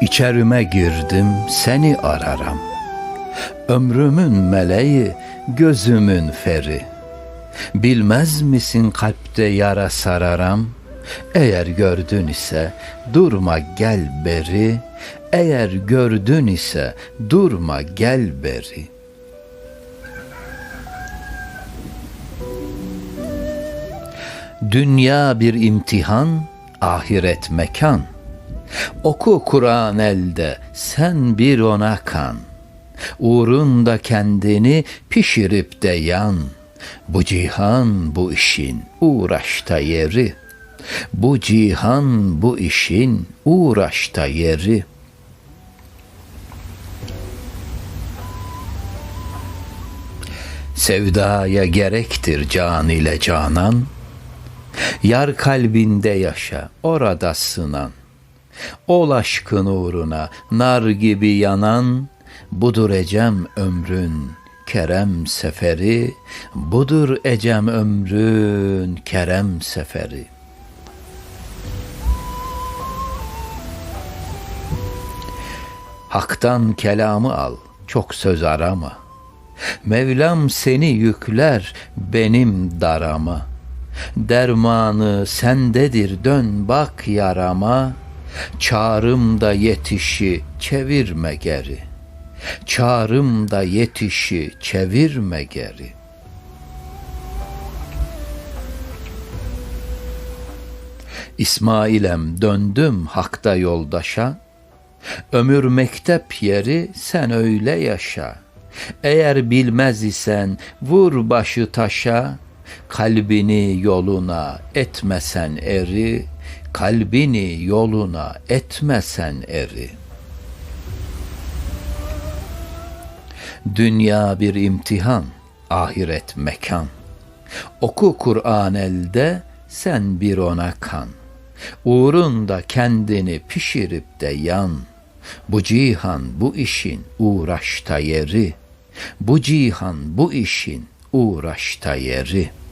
İçerime girdim seni araram. Ömrümün meleği, gözümün feri. Bilmez misin kalpte yara sararam? Eğer gördün ise durma gel beri. Eğer gördün ise durma gel beri. Dünya bir imtihan, ahiret mekan. Oku Kur'an elde, sen bir ona kan. Uğrunda kendini pişirip de yan. Bu cihan bu işin uğraşta yeri. Bu cihan bu işin uğraşta yeri. Sevdaya gerektir can ile canan. Yar kalbinde yaşa, orada sınan. Ol aşkın uğruna nar gibi yanan, budur ecem ömrün kerem seferi, budur ecem ömrün kerem seferi. Hak'tan kelamı al, çok söz arama. Mevlam seni yükler benim darama. Dermanı sendedir dön bak yarama. Çağrım da yetişi çevirme geri. Çağrım da yetişi çevirme geri. İsmail'em döndüm hakta yoldaşa. Ömür mektep yeri sen öyle yaşa. Eğer bilmez isen vur başı taşa. Kalbini yoluna etmesen eri, kalbini yoluna etmesen eri. Dünya bir imtihan, ahiret mekan. Oku Kur'an elde, sen bir ona kan. Uğrunda kendini pişirip de yan. Bu cihan bu işin uğraşta yeri. Bu cihan bu işin uğraşta yeri.''